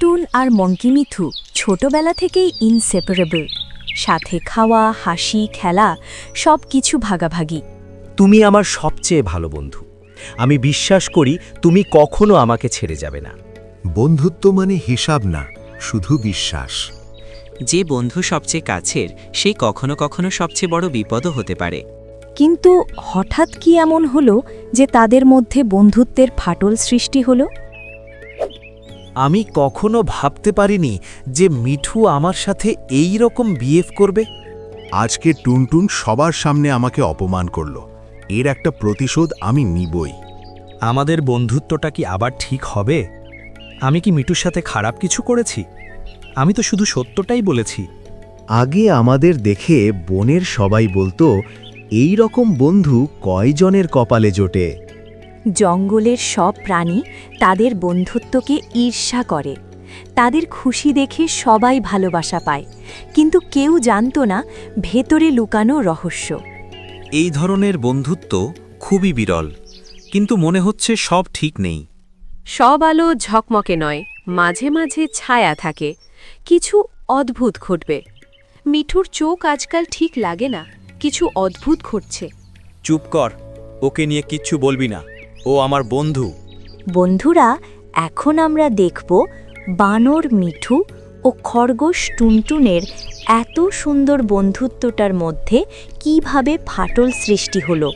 টুনটুন আর মঙ্কি মিথু ছোটবেলা থেকেই ইনসেপারেবল সাথে খাওয়া হাসি খেলা সব কিছু ভাগাভাগি। তুমি আমার সবচেয়ে ভালো বন্ধু। আমি বিশ্বাস করি তুমি কখনো আমাকে ছেড়ে যাবে না। বন্ধুত্ব মানে হিসাব না শুধু বিশ্বাস। যে বন্ধু সবচেয়ে কাছের সেই কখনো কখনো সবচেয়ে বড় বিপদও হতে পারে। কিন্তু হঠাৎ কি এমন হলো যে তাদের মধ্যে বন্ধুত্বের ফাটল সৃষ্টি হলো? আমি কখনো ভাবতে পারিনি যে মিঠু আমার সাথে এই রকম বিহেভ করবে। আজকে টুনটুন সবার সামনে আমাকে অপমান করল। এর একটা প্রতিশোধ আমি নিবই। আমাদের বন্ধুত্বটা কি আবার ঠিক হবে? আমি কি মিঠুর সাথে খারাপ কিছু করেছি? আমি তো শুধু সত্যটাই বলেছি। আগে আমাদের দেখে বনের সবাই বলতো এই রকম বন্ধু কয়জনের কপালে জোটে? জঙ্গলের সব প্রাণী তাদের বন্ধুত্বকে ঈর্ষা করে। তাদের খুশি দেখে সবাই ভালোবাসা পায় কিন্তু কেউ জানত না ভেতরে লুকানো রহস্য। এই ধরনের বন্ধুত্ব খুবই বিরল কিন্তু মনে হচ্ছে সব ঠিক নেই। সব আলো ঝকমকে নয় মাঝে মাঝে ছায়া থাকে কিছু অদ্ভুত ঘটবে। মিঠুর চোখ আজকাল ঠিক লাগে না কিছু অদ্ভুত ঘটছে। চুপ কর ওকে নিয়ে কিচ্ছু বলবি না। ও আমার বন্ধু। বন্ধুরা এখন আমরা দেখব বানর মিঠু ও খরগোশ টুনটুনের এত সুন্দর বন্ধুত্বটার মধ্যে কীভাবে ফাটল সৃষ্টি হলো।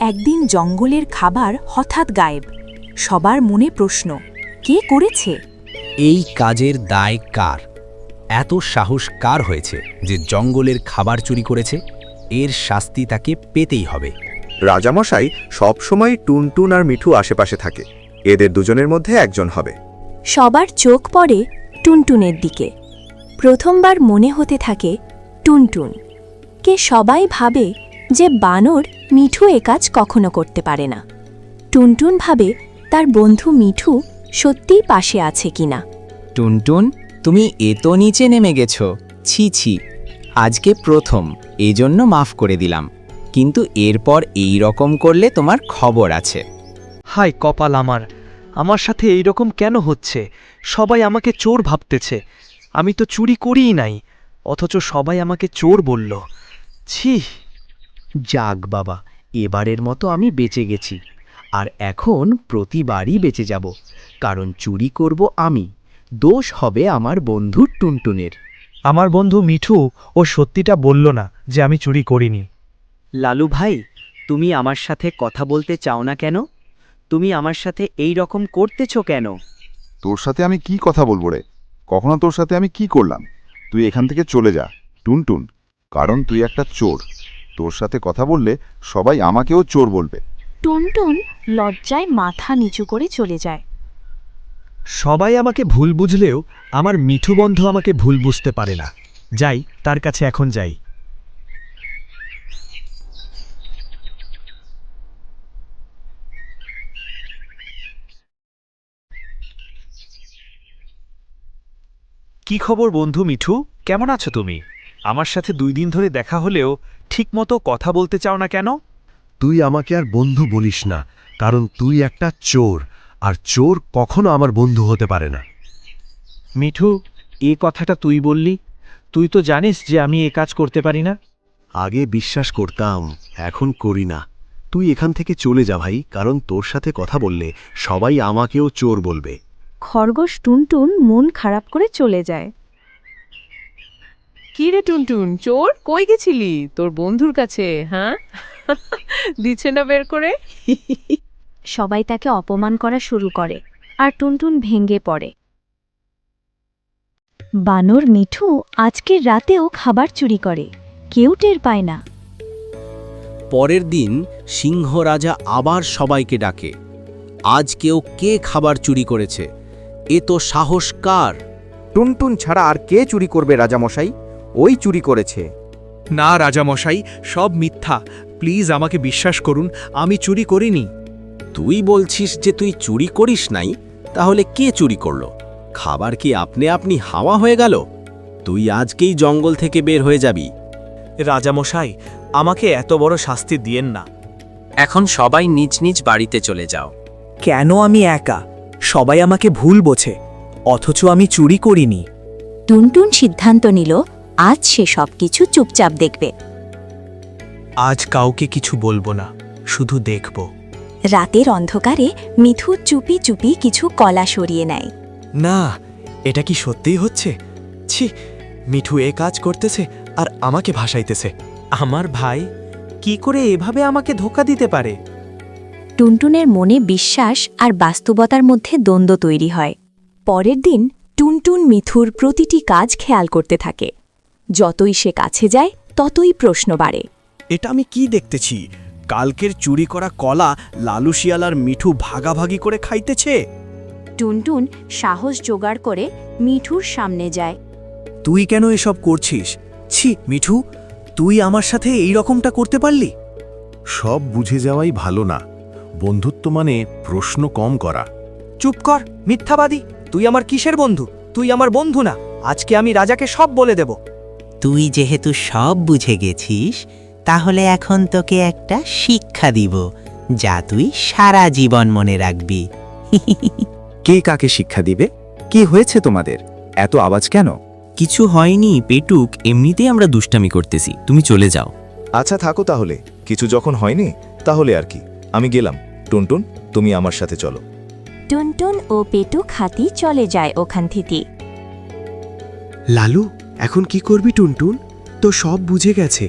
একদিন জঙ্গলের খাবার হঠাৎ গায়েব। সবার মনে প্রশ্ন কে করেছে? এই কাজের দায় কার? এত সাহস কার হয়েছে যে জঙ্গলের খাবার চুরি করেছে? এর শাস্তি তাকে পেতেই হবে। রাজামশাই সবসময় টুনটুন আর মিঠু আশেপাশে থাকে। এদের দুজনের মধ্যে একজন হবে। সবার চোখ পড়ে টুনটুনের দিকে। প্রথমবার মনে হতে থাকে টুনটুন। কে সবাই ভাবে যে বানর মিঠু এ কাজ কখনো করতে পারে না। টুনটুন ভাবে তার বন্ধু মিঠু সত্যিই পাশে আছে কিনা। টুনটুন তুমি এত নিচে নেমে গেছো। ছি ছি। আজকে প্রথম এজন্য মাফ করে দিলাম। কিন্তু এরপর এই রকম করলে তোমার খবর আছে। হাই কপাল আমার আমার সাথে এই রকম কেন হচ্ছে? সবাই আমাকে চোর ভাবতেছে। আমি তো চুরি করিই নাই অথচ সবাই আমাকে চোর বলল। ছি যাক বাবা এবারের মতো আমি বেঁচে গেছি। আর এখন প্রতিবারই বেঁচে যাব কারণ চুরি করব আমি। দোষ হবে আমার বন্ধু টুনটুনের। আমার বন্ধু মিঠু ও সত্যিটা বলল না যে আমি চুরি করিনি। লালু ভাই তুমি আমার সাথে কথা বলতে চাও না কেন? তুমি আমার সাথে এই রকম করতেছো কেন? তোর সাথে আমি কি কথা বলব রে? কখনো তোর সাথে আমি কি করলাম? তুই এখান থেকে চলে যা টুনটুন। কারণ তুই একটা চোর। তোর সাথে কথা বললে সবাই আমাকেও চোর বলবে। টুনটুন লজ্জায় মাথা নিচু করে চলে যায়। সবাই আমাকে ভুল বুঝলেও আমার মিঠু বন্ধু আমাকে ভুল বুঝতে পারে না। যাই তার কাছে এখন যাই। কি খবর বন্ধু মিঠু? কেমন আছো তুমি? আমার সাথে দুই দিন ধরে দেখা হলেও ঠিকমতো কথা বলতে চাও না কেন? তুই আমাকে আর বন্ধু বলিস না কারণ তুই একটা চোর আর চোর কখনো আমার বন্ধু হতে পারে না। মিঠু এ কথাটা তুই বললি? তুই তো জানিস যে আমি এ কাজ করতে পারি না। আগে বিশ্বাস করতাম এখন করি না। তুই এখান থেকে চলে যা ভাই কারণ তোর সাথে কথা বললে সবাই আমাকেও চোর বলবে। খরগোশ টুনটুন মন খারাপ করে চলে যায়। কি রে টুনটুন? চোর? কই গেছিলি? তোর বন্ধুর কাছে হ্যাঁ? দিচ্ছে না বের করে? সবাই তাকে অপমান করা শুরু করে আর টুনটুন ভেঙে পড়ে। বানর মিঠু আজকের রাতেও খাবার চুরি করে কেউ টের পায় না। পরের দিন সিংহ রাজা আবার সবাইকে ডাকে আজ কেউ কে খাবার চুরি করেছে? এ তো সাহস কার টুনটুন ছাড়া আর কে চুরি করবে রাজামশাই? ওই চুরি করেছে। না রাজামশাই সব মিথ্যা। প্লিজ আমাকে বিশ্বাস করুন আমি চুরি করিনি। তুই বলছিস যে তুই চুরি করিস নাই তাহলে কে চুরি করল? খাবার কি আপনি আপনি হাওয়া হয়ে গেল? তুই আজকেই জঙ্গল থেকে বের হয়ে যাবি। রাজামশাই আমাকে এত বড় শাস্তি দিয়েন না। এখন সবাই নিজ নিজ বাড়িতে চলে যাও। কেন আমি একা? সবাই আমাকে ভুল বোঝে অথচ আমি চুরি করিনি। টুনটুন সিদ্ধান্ত নিল আজ সে সবকিছু চুপচাপ দেখবে। আজ কাউকে কিছু বলব না শুধু দেখব। রাতের অন্ধকারে মিঠু চুপি চুপি কিছু কলা সরিয়ে নেয়। না এটা কি সত্যিই হচ্ছে? ছি মিঠু এ কাজ করতেছে আর আমাকে ভাসাইতেছে। আমার ভাই কি করে এভাবে আমাকে ধোকা দিতে পারে? টুনটুনের মনে বিশ্বাস আর বাস্তবতার মধ্যে দ্বন্দ্ব তৈরি হয়। পরের দিন টুনটুন মিথুর প্রতিটি কাজ খেয়াল করতে থাকে। যতই সে কাছে যায় ততই প্রশ্ন বাড়ে। এটা আমি কি দেখতেছি? কালকের চুরি করা কলা লালু শিয়ালার মিঠু ভাগাভাগি করে খাইতেছে? টুনটুন সাহস জোগাড় করে মিঠুর সামনে যায়। তুই কেন এসব করছিস? ছি মিঠু তুই আমার সাথে এই রকমটা করতে পারলি? সব বুঝে যাওয়াই ভালো না। বন্ধুত্ব মানে প্রশ্ন কম করা। চুপ কর মিথ্যাবাদী। তুই আমার কিসের বন্ধু? তুই আমার বন্ধু না। আজকে আমি রাজাকে সব বলে দেব। তুই যেহেতু সব বুঝে গেছিস তাহলে এখন তোকে একটা শিক্ষা দিব যা তুই সারা জীবন মনে রাখবি। কে কাকে শিক্ষা দিবে? কি হয়েছে তোমাদের? এত আওয়াজ কেন? কিছু হয়নি পেটুক এমনিতেই আমরা দুষ্টামি করতেছি। তুমি চলে যাও। আচ্ছা থাকো তাহলে। কিছু যখন হয়নি তাহলে আর কি। আমি গেলাম। টুনটুন তুমি আমার সাথে চলো। টুনটুন ও পেটু খাতি চলে যায় ওখান থেকে লালু এখন কি করবি টুনটুন? তো সব বুঝে গেছে।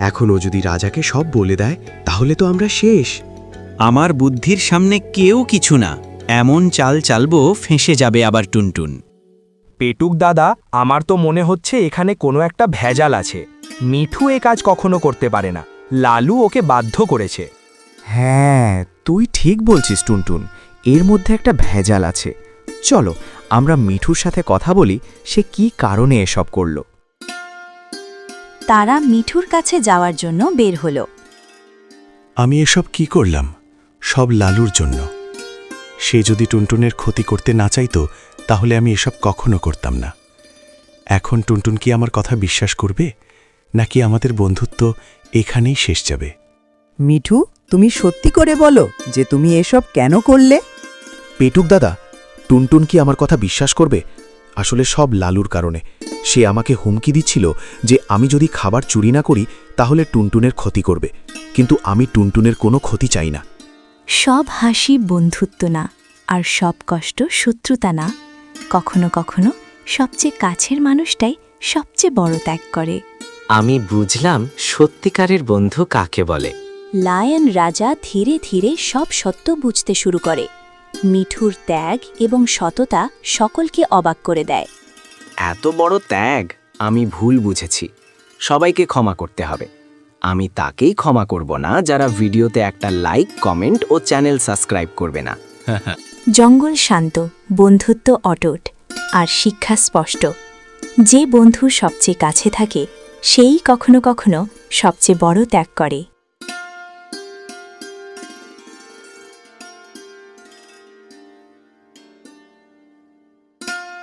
এখন ও যদি রাজাকে সব বলে দেয় তাহলে তো আমরা শেষ। আমার বুদ্ধির সামনে কেউ কিছু না। এমন চাল চালবো ফেঁসে যাবে আবার টুনটুন। পেটুক দাদা আমার তো মনে হচ্ছে এখানে কোনো একটা ভেজাল আছে। মিঠু এ কাজ কখনো করতে পারে না। লালু ওকে বাধ্য করেছে। হ্যাঁ তুই ঠিক বলছিস টুনটুন। এর মধ্যে একটা ভেজাল আছে। চলো আমরা মিঠুর সাথে কথা বলি সে কি কারণে এসব করল। তারা মিঠুর কাছে যাওয়ার জন্য বের হলো। আমি এসব কি করলাম? সব লালুর জন্য। সে যদি টুনটুনের ক্ষতি করতে না চাইতো তাহলে আমি এসব কখনো করতাম না। এখন টুনটুন কি আমার কথা বিশ্বাস করবে? নাকি আমাদের বন্ধুত্ব এখানেই শেষ যাবে? মিঠু তুমি সত্যি করে বলো যে তুমি এসব কেন করলে? পেটুক দাদা টুনটুন কি আমার কথা বিশ্বাস করবে? আসলে সব লালুর কারণে। সে আমাকে হুমকি দিচ্ছিল যে আমি যদি খাবার চুরি না করি তাহলে টুনটুনের ক্ষতি করবে। কিন্তু আমি টুনটুনের কোনো ক্ষতি চাই না। সব হাসি বন্ধুত্ব না আর সব কষ্ট শত্রুতা না। কখনো কখনো সবচেয়ে কাছের মানুষটাই সবচেয়ে বড় ত্যাগ করে। আমি বুঝলাম সত্যিকারের বন্ধু কাকে বলে। লায়ন রাজা ধীরে ধীরে সব সত্য বুঝতে শুরু করে। মিঠুর ত্যাগ এবং সততা সকলকে অবাক করে দেয়। এত বড় ত্যাগ? আমি ভুল বুঝেছি। সবাইকে ক্ষমা করতে হবে। আমি তাকেই ক্ষমা করব না যারা ভিডিওতে একটা লাইক কমেন্ট ও চ্যানেল সাবস্ক্রাইব করবে না। জঙ্গল শান্ত বন্ধুত্ব অটুট আর শিক্ষা স্পষ্ট। যে বন্ধু সবচেয়ে কাছে থাকে সেই কখনো কখনো সবচেয়ে বড় ত্যাগ করে।